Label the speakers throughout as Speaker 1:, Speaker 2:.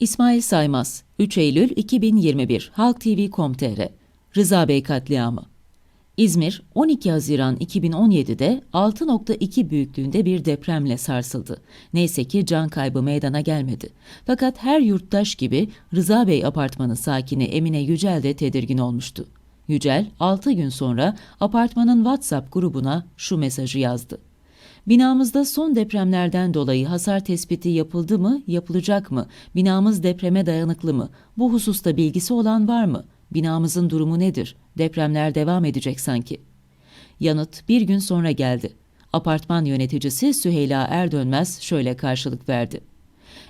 Speaker 1: İsmail Saymaz, 3 Eylül 2021, Halk TV.com.tr Rıza Bey katliamı İzmir, 12 Haziran 2017'de 6.2 büyüklüğünde bir depremle sarsıldı. Neyse ki can kaybı meydana gelmedi. Fakat her yurttaş gibi Rıza Bey apartmanı sakini Emine Yücel de tedirgin olmuştu. Yücel, 6 gün sonra apartmanın WhatsApp grubuna şu mesajı yazdı. Binamızda son depremlerden dolayı hasar tespiti yapıldı mı, yapılacak mı? Binamız depreme dayanıklı mı? Bu hususta bilgisi olan var mı? Binamızın durumu nedir? Depremler devam edecek sanki. Yanıt bir gün sonra geldi. Apartman yöneticisi Süheyla Erdönmez şöyle karşılık verdi.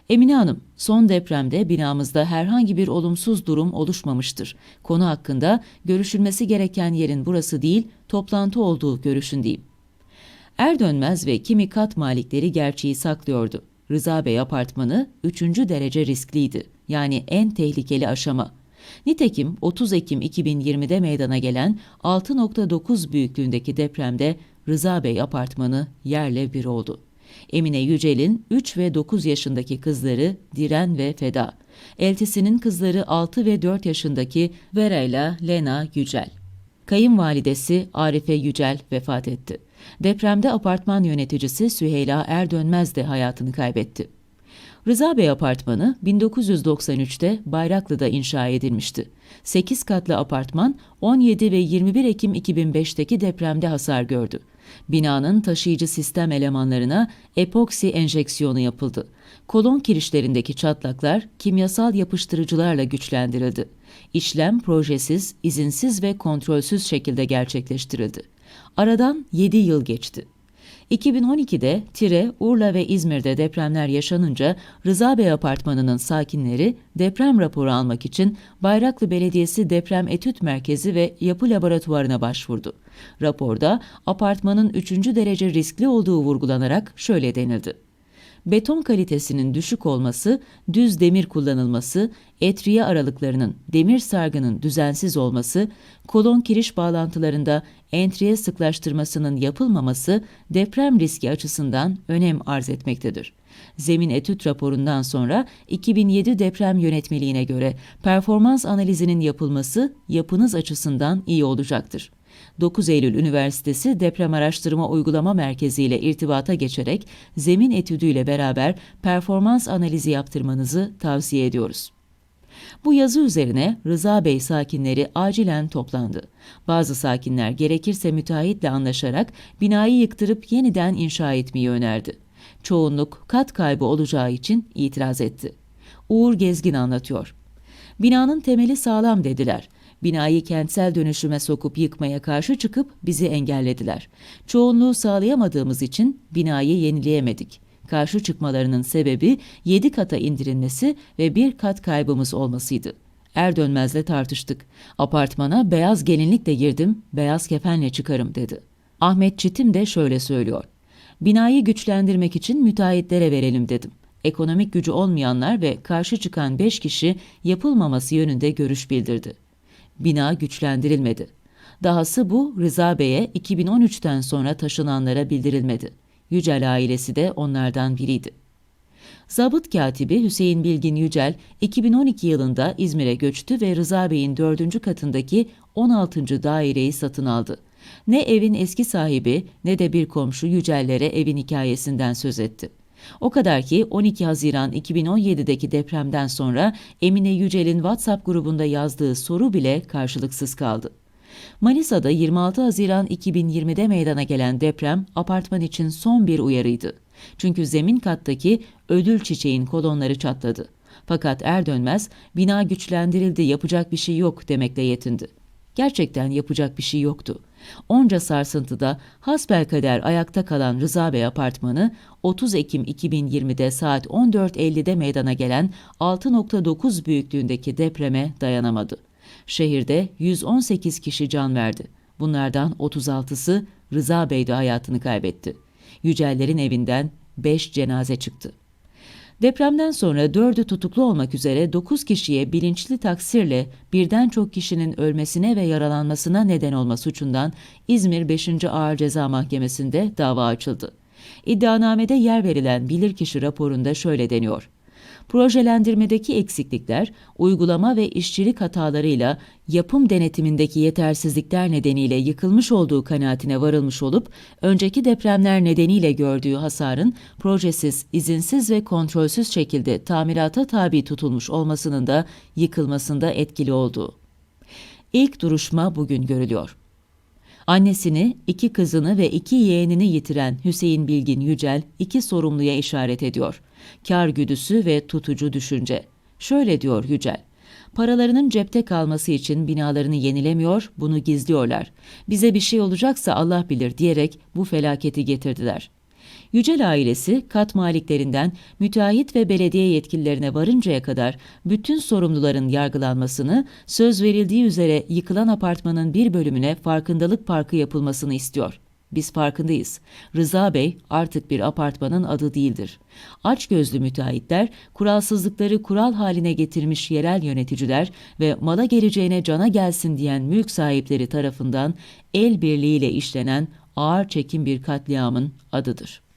Speaker 1: Emine Hanım, son depremde binamızda herhangi bir olumsuz durum oluşmamıştır. Konu hakkında görüşülmesi gereken yerin burası değil, toplantı olduğu görüşündeyim. Erdönmez ve kimi kat malikleri gerçeği saklıyordu. Rıza Bey apartmanı 3. derece riskliydi. Yani en tehlikeli aşama. Nitekim 30 Ekim 2020'de meydana gelen 6.9 büyüklüğündeki depremde Rıza Bey apartmanı yerle bir oldu. Emine Yücel'in 3 ve 9 yaşındaki kızları Diren ve Feda. Eltisinin kızları 6 ve 4 yaşındaki Vera Lena Yücel. Kayınvalidesi Arife Yücel vefat etti. Depremde apartman yöneticisi Süheyla Erdönmez de hayatını kaybetti. Rıza Bey Apartmanı 1993'te Bayraklı'da inşa edilmişti. 8 katlı apartman 17 ve 21 Ekim 2005'teki depremde hasar gördü. Binanın taşıyıcı sistem elemanlarına epoksi enjeksiyonu yapıldı. Kolon kirişlerindeki çatlaklar kimyasal yapıştırıcılarla güçlendirildi. İşlem projesiz, izinsiz ve kontrolsüz şekilde gerçekleştirildi. Aradan 7 yıl geçti. 2012'de Tire, Urla ve İzmir'de depremler yaşanınca Rıza Bey Apartmanı'nın sakinleri deprem raporu almak için Bayraklı Belediyesi Deprem Etüt Merkezi ve Yapı Laboratuvarına başvurdu. Raporda apartmanın 3. derece riskli olduğu vurgulanarak şöyle denildi beton kalitesinin düşük olması, düz demir kullanılması, etriye aralıklarının, demir sargının düzensiz olması, kolon kiriş bağlantılarında entriye sıklaştırmasının yapılmaması deprem riski açısından önem arz etmektedir. Zemin etüt raporundan sonra 2007 deprem yönetmeliğine göre performans analizinin yapılması yapınız açısından iyi olacaktır. 9 Eylül Üniversitesi Deprem Araştırma Uygulama Merkezi ile irtibata geçerek zemin etüdüyle beraber performans analizi yaptırmanızı tavsiye ediyoruz. Bu yazı üzerine Rıza Bey sakinleri acilen toplandı. Bazı sakinler gerekirse müteahhitle anlaşarak binayı yıktırıp yeniden inşa etmeyi önerdi. Çoğunluk kat kaybı olacağı için itiraz etti. Uğur Gezgin anlatıyor. Binanın temeli sağlam dediler. Binayı kentsel dönüşüme sokup yıkmaya karşı çıkıp bizi engellediler. Çoğunluğu sağlayamadığımız için binayı yenileyemedik. Karşı çıkmalarının sebebi 7 kata indirilmesi ve bir kat kaybımız olmasıydı. Er dönmezle tartıştık. Apartmana beyaz gelinlikle girdim, beyaz kefenle çıkarım dedi. Ahmet Çitim de şöyle söylüyor. Binayı güçlendirmek için müteahhitlere verelim dedim. Ekonomik gücü olmayanlar ve karşı çıkan 5 kişi yapılmaması yönünde görüş bildirdi bina güçlendirilmedi. Dahası bu Rıza Bey'e 2013'ten sonra taşınanlara bildirilmedi. Yücel ailesi de onlardan biriydi. Zabıt katibi Hüseyin Bilgin Yücel 2012 yılında İzmir'e göçtü ve Rıza Bey'in dördüncü katındaki 16. daireyi satın aldı. Ne evin eski sahibi ne de bir komşu Yücellere evin hikayesinden söz etti. O kadar ki 12 Haziran 2017'deki depremden sonra Emine Yücel'in WhatsApp grubunda yazdığı soru bile karşılıksız kaldı. Manisa'da 26 Haziran 2020'de meydana gelen deprem apartman için son bir uyarıydı. Çünkü zemin kattaki ödül çiçeğin kolonları çatladı. Fakat er dönmez bina güçlendirildi yapacak bir şey yok demekle yetindi. Gerçekten yapacak bir şey yoktu. Onca sarsıntıda hasbelkader ayakta kalan Rıza Bey apartmanı 30 Ekim 2020'de saat 14.50'de meydana gelen 6.9 büyüklüğündeki depreme dayanamadı. Şehirde 118 kişi can verdi. Bunlardan 36'sı Rıza Bey'de hayatını kaybetti. Yücellerin evinden 5 cenaze çıktı. Depremden sonra dördü tutuklu olmak üzere 9 kişiye bilinçli taksirle birden çok kişinin ölmesine ve yaralanmasına neden olma suçundan İzmir 5. Ağır Ceza Mahkemesi'nde dava açıldı. İddianamede yer verilen bilirkişi raporunda şöyle deniyor. Projelendirmedeki eksiklikler, uygulama ve işçilik hatalarıyla yapım denetimindeki yetersizlikler nedeniyle yıkılmış olduğu kanaatine varılmış olup, önceki depremler nedeniyle gördüğü hasarın projesiz, izinsiz ve kontrolsüz şekilde tamirata tabi tutulmuş olmasının da yıkılmasında etkili olduğu. İlk duruşma bugün görülüyor. Annesini, iki kızını ve iki yeğenini yitiren Hüseyin Bilgin Yücel iki sorumluya işaret ediyor. Kar güdüsü ve tutucu düşünce. Şöyle diyor Yücel. Paralarının cepte kalması için binalarını yenilemiyor, bunu gizliyorlar. Bize bir şey olacaksa Allah bilir diyerek bu felaketi getirdiler. Yücel ailesi kat maliklerinden müteahhit ve belediye yetkililerine varıncaya kadar bütün sorumluların yargılanmasını, söz verildiği üzere yıkılan apartmanın bir bölümüne farkındalık parkı yapılmasını istiyor. Biz farkındayız. Rıza Bey artık bir apartmanın adı değildir. Açgözlü müteahhitler, kuralsızlıkları kural haline getirmiş yerel yöneticiler ve mala geleceğine cana gelsin diyen mülk sahipleri tarafından el birliğiyle işlenen ağır çekim bir katliamın adıdır.